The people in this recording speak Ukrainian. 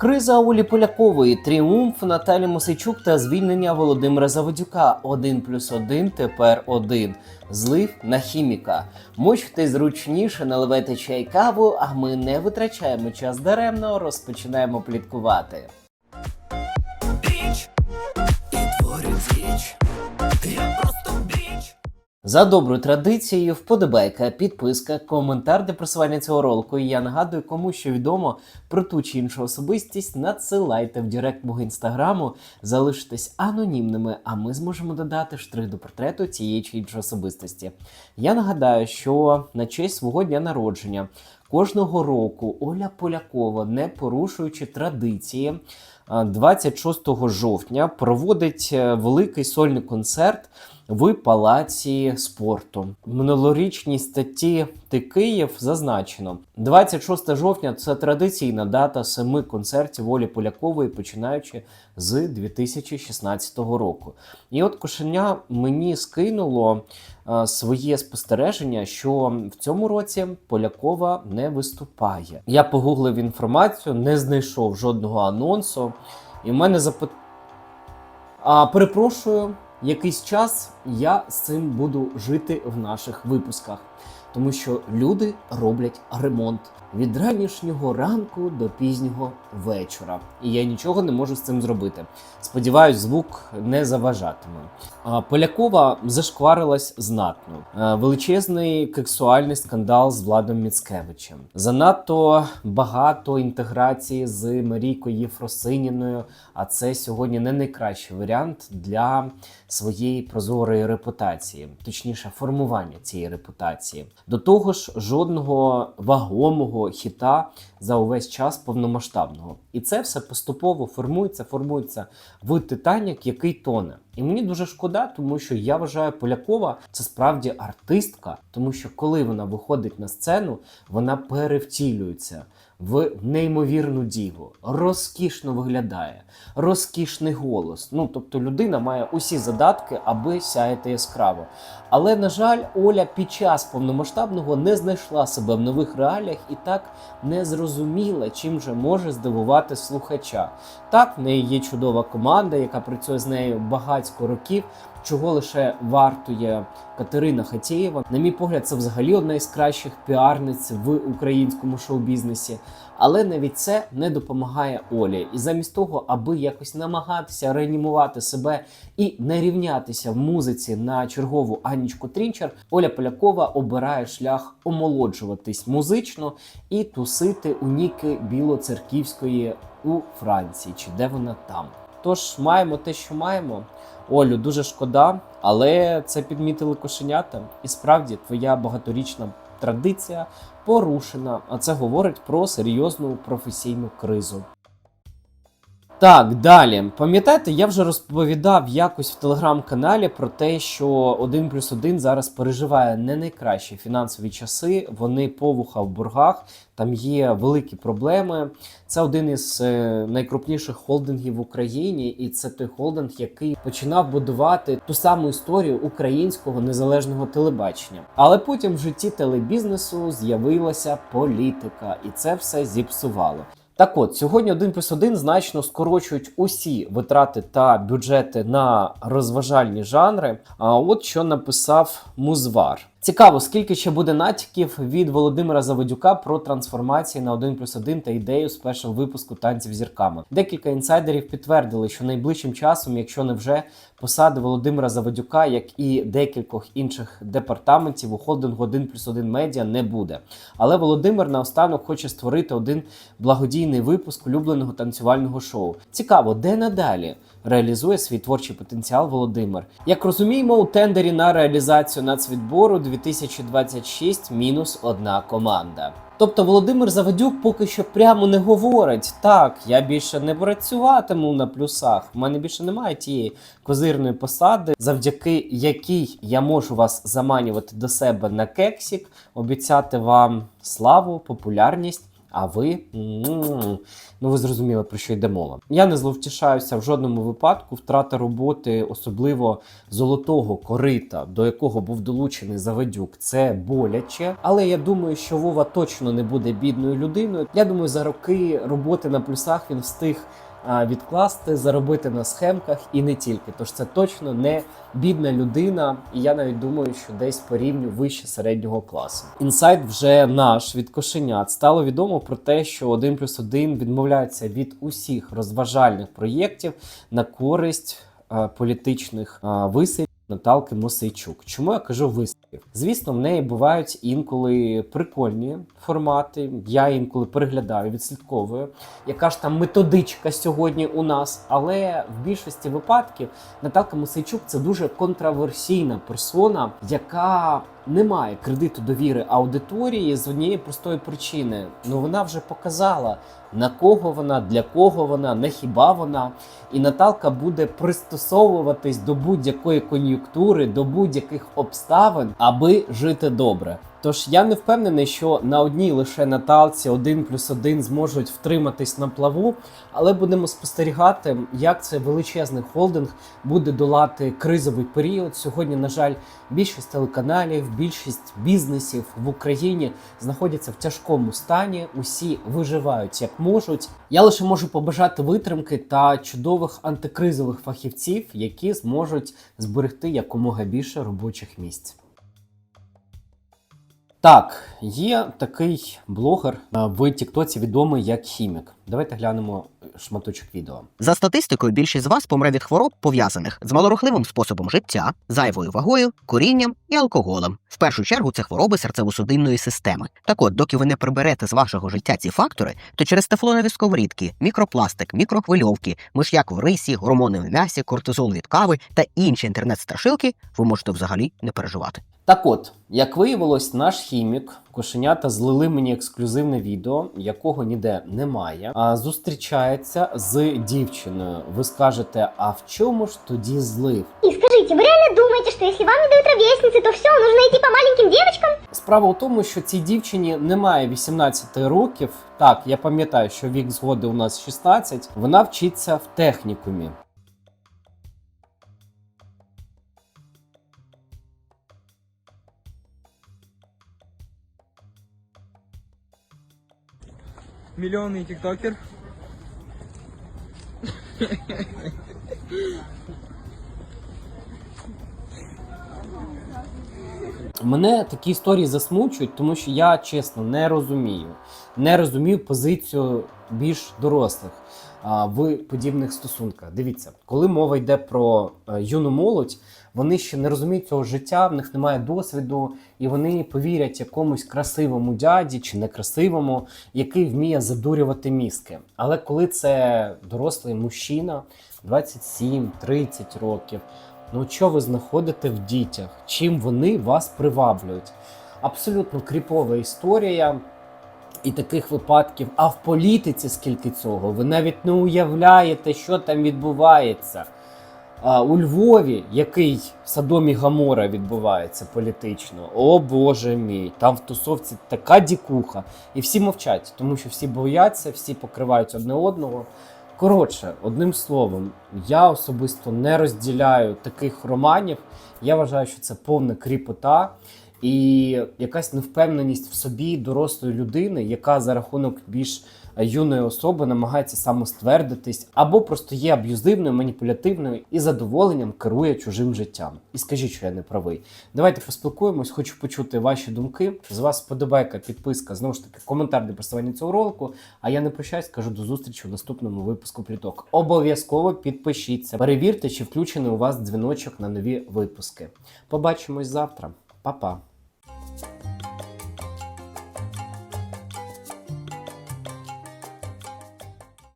Криза Олі Полякової, тріумф Наталі Мосичук та звільнення Володимира Заводюка. Один плюс один тепер один. Злив на хіміка. Мочте зручніше, наливайте чай каву, а ми не витрачаємо час даремно, розпочинаємо пліткувати. За доброю традицією, вподобайка, підписка, коментар для просування цього ролику. І я нагадую, кому що відомо про ту чи іншу особистість, надсилайте в директ мого інстаграму, залишитесь анонімними, а ми зможемо додати штрих до портрету цієї чи іншої особистості. Я нагадаю, що на честь свого дня народження кожного року Оля Полякова, не порушуючи традиції, а, 26 жовтня проводить е, великий сольний концерт в палаці спорту. В минулорічній статті Ти Київ зазначено 26 жовтня це традиційна дата семи концертів Олі Полякової, починаючи з 2016 року. І от кошеня мені скинуло е, своє спостереження, що в цьому році Полякова не виступає. Я погуглив інформацію, не знайшов жодного анонсу, і в мене запит... А перепрошую, якийсь час я з цим буду жити в наших випусках, тому що люди роблять ремонт від ранішнього ранку до пізнього вечора, і я нічого не можу з цим зробити. Сподіваюсь, звук не заважатиме. Полякова зашкварилась знатно. Величезний кексуальний скандал з Владом Міцкевичем. Занадто багато інтеграції з Марійкою Єфросиніною. А це сьогодні не найкращий варіант для своєї прозорої репутації, точніше, формування цієї репутації. До того ж, жодного вагомого хіта за увесь час повномасштабного. І це все поступово формується, формується в Титанік, який тоне. І мені дуже шкода, тому що я вважаю Полякова це справді артистка, тому що коли вона виходить на сцену, вона перевтілюється в неймовірну діву, розкішно виглядає, розкішний голос. Ну тобто людина має усі задатки, аби сяяти яскраво. Але на жаль, Оля під час повномасштабного не знайшла себе в нових реаліях і так не зрозуміла, чим же може здивувати слухача. Так, в неї є чудова команда, яка працює з нею багатько років. Чого лише вартує Катерина Хатєєва. На мій погляд, це взагалі одна із кращих піарниць в українському шоу-бізнесі. Але навіть це не допомагає Олі. І замість того, аби якось намагатися реанімувати себе і не рівнятися в музиці на чергову Анічку Трінчер, Оля Полякова обирає шлях омолоджуватись музично і тусити у ніки білоцерківської у Франції, чи де вона там. Тож маємо те, що маємо. Олю, дуже шкода, але це підмітили кошенята. І справді твоя багаторічна традиція порушена. А це говорить про серйозну професійну кризу. Так, далі. Пам'ятаєте, я вже розповідав якось в телеграм-каналі про те, що 1 плюс 1 зараз переживає не найкращі фінансові часи. Вони повуха в боргах, там є великі проблеми. Це один із е, найкрупніших холдингів в Україні, і це той холдинг, який починав будувати ту саму історію українського незалежного телебачення. Але потім в житті телебізнесу з'явилася політика, і це все зіпсувало. Так от, сьогодні 1 плюс 1 значно скорочують усі витрати та бюджети на розважальні жанри. А от що написав Музвар. Цікаво, скільки ще буде натяків від Володимира Заводюка про трансформації на 1 плюс 1 та ідею з першого випуску танців зірками. Декілька інсайдерів підтвердили, що найближчим часом, якщо не вже посади Володимира Заводюка, як і декількох інших департаментів у холдингу 1 плюс 1 медіа не буде. Але Володимир наостанок хоче створити один благодійний випуск улюбленого танцювального шоу. Цікаво, де надалі реалізує свій творчий потенціал Володимир. Як розуміємо, у тендері на реалізацію нацвідбору 2026 мінус одна команда. Тобто Володимир Заводюк поки що прямо не говорить: так, я більше не працюватиму на плюсах. У мене більше немає тієї козирної посади, завдяки якій я можу вас заманювати до себе на кексік, обіцяти вам славу, популярність. А ви ну ви зрозуміли про що йде мова. Я не зловтішаюся в жодному випадку. Втрата роботи, особливо золотого корита, до якого був долучений Заведюк, це боляче. Але я думаю, що Вова точно не буде бідною людиною. Я думаю, за роки роботи на плюсах він встиг. Відкласти, заробити на схемках і не тільки. Тож це точно не бідна людина, і я навіть думаю, що десь по рівню вище середнього класу. Інсайт вже наш від кошенят стало відомо про те, що 1 плюс 1 відмовляється від усіх розважальних проєктів на користь політичних висадів Наталки Мосейчук. Чому я кажу вислів? Звісно, в неї бувають інколи прикольні формати. Я інколи переглядаю, відслідковую, яка ж там методичка сьогодні у нас. Але в більшості випадків Наталка Мосейчук це дуже контраверсійна персона, яка не має кредиту довіри аудиторії з однієї простої причини. Ну вона вже показала на кого вона, для кого вона, не хіба вона. І Наталка буде пристосовуватись до будь-якої кон'юнктури, до будь-яких обставин, аби жити добре. Тож я не впевнений, що на одній лише Наталці один плюс один зможуть втриматись на плаву, але будемо спостерігати, як цей величезний холдинг буде долати кризовий період. Сьогодні, на жаль, більшість телеканалів, більшість бізнесів в Україні знаходяться в тяжкому стані. Усі виживають як можуть. Я лише можу побажати витримки та чудових антикризових фахівців, які зможуть зберегти якомога більше робочих місць. Так, є такий блогер а, в Тіктоці відомий як хімік. Давайте глянемо шматочок відео. За статистикою, більшість з вас помре від хвороб, пов'язаних з малорухливим способом життя, зайвою вагою, курінням і алкоголем. В першу чергу це хвороби серцево-судинної системи. Так от, доки ви не приберете з вашого життя ці фактори, то через тефлонові сковорідки, мікропластик, мікрохвильовки, миш'як в рисі, гормони в м'ясі, кортизол від кави та інші інтернет-страшилки ви можете взагалі не переживати. Так от, як виявилось, наш хімік кошенята злили мені ексклюзивне відео, якого ніде немає. А зустрічається з дівчиною. Ви скажете, а в чому ж тоді злив? И скажите, вы реально думаете, что если вам не дают ровесницы, то все, нужно идти по маленьким девочкам? Справа у тому, що цій дівчині немає 18 років. Так, я пам'ятаю, що вік згоди у нас 16. Вона вчиться в технікумі. Миллионный тиктокер. Мене такі історії засмучують, тому що я чесно не розумію. Не розумію позицію більш дорослих в подібних стосунках. Дивіться, коли мова йде про е, юну молодь, вони ще не розуміють цього життя, в них немає досвіду, і вони повірять якомусь красивому дяді чи некрасивому, який вміє задурювати мізки. Але коли це дорослий мужчина, 27-30 років. Ну, що ви знаходите в дітях? Чим вони вас приваблюють? Абсолютно кріпова історія. І таких випадків, а в політиці скільки цього, ви навіть не уявляєте, що там відбувається. А, у Львові, який Садомі Гамора відбувається політично, о Боже мій, там в тусовці така дікуха. І всі мовчать, тому що всі бояться, всі покривають одне одного. Коротше, одним словом, я особисто не розділяю таких романів. Я вважаю, що це повна кріпота і якась невпевненість в собі дорослої людини, яка за рахунок більш е, юної особи намагається самоствердитись, або просто є аб'юзивною, маніпулятивною і задоволенням керує чужим життям. І скажіть, що я не правий. Давайте поспілкуємось, хочу почути ваші думки. З вас сподобайка, підписка, знову ж таки, коментар для просування цього ролику. А я не прощаюсь, кажу до зустрічі в наступному випуску пліток. Обов'язково підпишіться, перевірте, чи включений у вас дзвіночок на нові випуски. Побачимось завтра. Па-па.